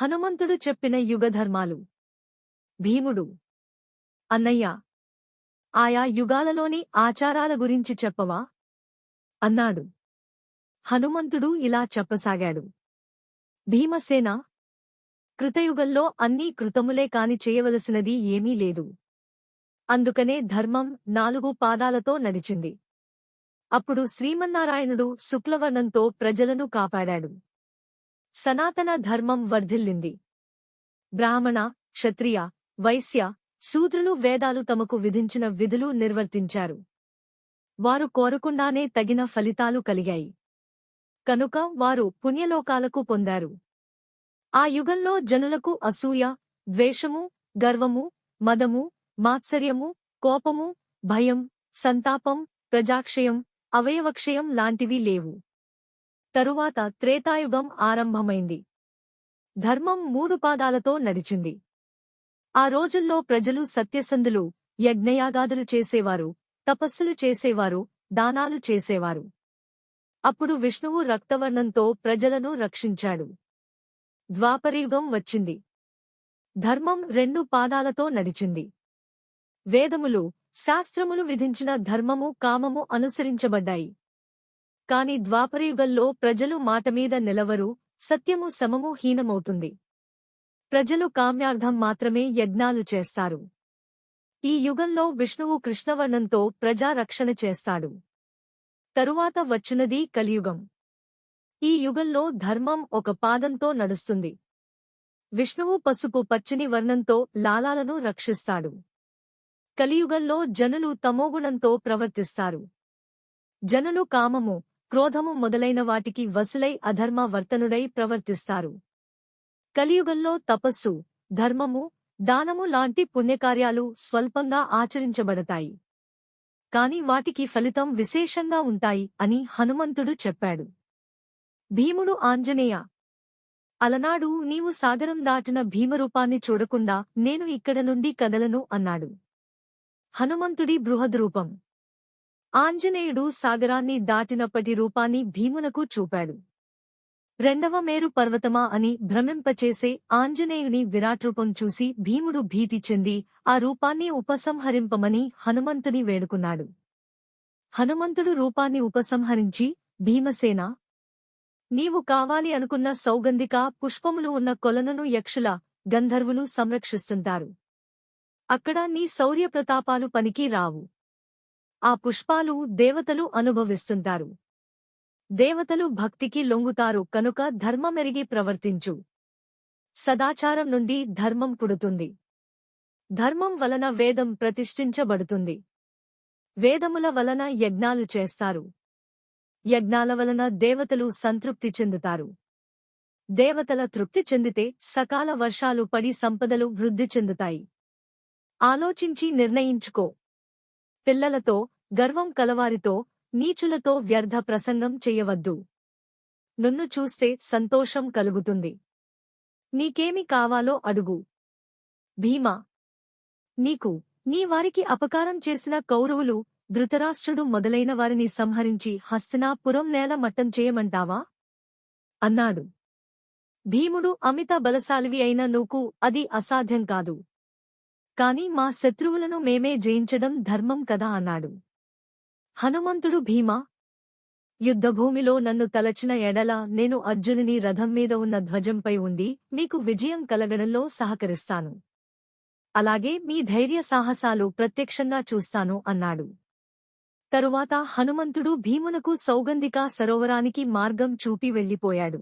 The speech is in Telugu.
హనుమంతుడు చెప్పిన యుగధర్మాలు. భీముడు. అన్నయ్య. ఆయా యుగాలలోని ఆచారాల గురించి చెప్పవా? అన్నాడు. హనుమంతుడు ఇలా చెప్పసాగాడు. భీమసేన. కృతయుగంలో అన్నీ కృతములే కాని చేయవలసినది ఏమీ లేదు. అందుకనే ధర్మం నాలుగు పాదాలతో నడిచింది. అప్పుడు శ్రీమన్నారాయణుడు శుక్లవర్ణంతో ప్రజలను కాపాడాడు. సనాతన ధర్మం వర్ధిల్లింది. బ్రాహ్మణ క్షత్రియ వైశ్య శూద్రులు వేదాలు తమకు విధించిన విధులు నిర్వర్తించారు. వారు కోరకుండానే తగిన ఫలితాలు కలిగాయి. కనుక వారు పుణ్యలోకాలకు పొందారు. ఆ యుగంలో జనులకు అసూయ ద్వేషము గర్వము మదము మాత్సర్యము కోపము భయం సంతాపం ప్రజాక్షయం అవయవక్షయం లాంటివి లేవు. తరువాత త్రేతాయుగం ఆరంభమైంది. ధర్మం మూడు పాదాలతో నడిచింది. ఆ రోజుల్లో ప్రజలు సత్యసంధులు యజ్ఞయాగాదులు చేసేవారు తపస్సులు చేసేవారు దానాలు చేసేవారు. అప్పుడు విష్ణువు రక్తవర్ణంతో ప్రజలను రక్షించాడు. ద్వాపరయుగం వచ్చింది. ధర్మం రెండు పాదాలతో నడిచింది. వేదములు శాస్త్రములు విధించిన ధర్మము కామము అనుసరించబడ్డాయి. కాని ద్వాపరయుగంలో ప్రజలు మాటమీద నిలవరు సత్యము సమము హీనమవుతుంది. ప్రజలు కామ్యార్థం మాత్రమే యజ్ఞాలు చేస్తారు. ఈ యుగంలో విష్ణువు కృష్ణవర్ణంతో ప్రజారక్షణ చేస్తాడు. తరువాత వచ్చునది కలియుగం. ఈ యుగంలో ధర్మం ఒక పాదంతో నడుస్తుంది. విష్ణువు పసుపు పచ్చని వర్ణంతో లాలాలను రక్షిస్తాడు. కలియుగంలో జనులు తమోగుణంతో ప్రవర్తిస్తారు. జనులు కామము క్రోధము మొదలైన వాటికి వసులై అధర్మ వర్తనుడై ప్రవర్తిస్తారు. కలియుగంలో తపస్సు ధర్మము దానము లాంటి పుణ్యకార్యాలు స్వల్పంగా ఆచరించబడతాయి. కాని వాటికి ఫలితం విశేషంగా ఉంటాయి అని హనుమంతుడు చెప్పాడు. భీముడు ఆంజనేయ అలనాడు నీవు సాగరం దాటిన భీమరూపాన్ని చూడకుండా నేను ఇక్కడ నుండి కదలను అన్నాడు. హనుమంతుడి బృహద్రూపం. ఆంజనేయుడు సాగరాన్ని దాటినప్పటి రూపాన్ని భీమునకు చూపాడు. రెండవ మేరు పర్వతమా అని భ్రమింపచేసే ఆంజనేయుని విరాట్రూపం చూసి భీముడు భీతి చెంది ఆ రూపాన్ని ఉపసంహరింపమని హనుమంతుని వేడుకున్నాడు. హనుమంతుడు రూపాన్ని ఉపసంహరించి భీమసేన! నీవు కావాలి అనుకున్న సౌగంధిక పుష్పములు ఉన్న కొలనును యక్షుల గంధర్వులు సంరక్షిస్తుంటారు. అక్కడ నీ శౌర్యప్రతాపాలు పనికి రావు. ఆ పుష్పాలు దేవతలు అనుభవిస్తుంటారు. దేవతలు భక్తికి లొంగుతారు కనుక ధర్మమెరిగి ప్రవర్తించు. సదాచారం నుండి ధర్మం పుడుతుంది. ధర్మం వలన వేదం ప్రతిష్ఠించబడుతుంది. వేదముల వలన యజ్ఞాలు చేస్తారు. యజ్ఞాల వలన దేవతలు సంతృప్తి చెందుతారు. దేవతల తృప్తి చెందితే సకాల వర్షాలు పడి సంపదలు వృద్ధి చెందుతాయి. ఆలోచించి నిర్ణయించుకో. పిల్లలతో గర్వం కలవారితో నీచులతో వ్యర్థ ప్రసంగం చెయ్యవద్దు నున్ను చూస్తే సంతోషం కలుగుతుంది. నీకేమి కావాలో అడుగు. భీమా! నీకు నీ వారికి అపకారం చేసిన కౌరవులు ధృతరాష్ట్రుడు మొదలైన వారిని సంహరించి హస్తినాపురం నేల మట్టం చేయమంటావా? అన్నాడు. భీముడు అమిత బలశాలివి అయిన నువ్వు అది అసాధ్యం కాదు. కాని మా శత్రువులను మేమే జయించడం ధర్మం కదా అన్నాడు. హనుమంతుడు భీమా! యుద్ధభూమిలో నన్ను తలచిన ఎడల నేను అర్జునుని రథం మీద ఉన్న ధ్వజంపై ఉండి మీకు విజయం కలగడంలో సహకరిస్తాను. అలాగే మీ ధైర్య సాహసాలు ప్రత్యక్షంగా చూస్తాను అన్నాడు. తరువాత హనుమంతుడు భీమునకు సౌగంధికా సరోవరానికి మార్గం చూపి వెళ్ళిపోయాడు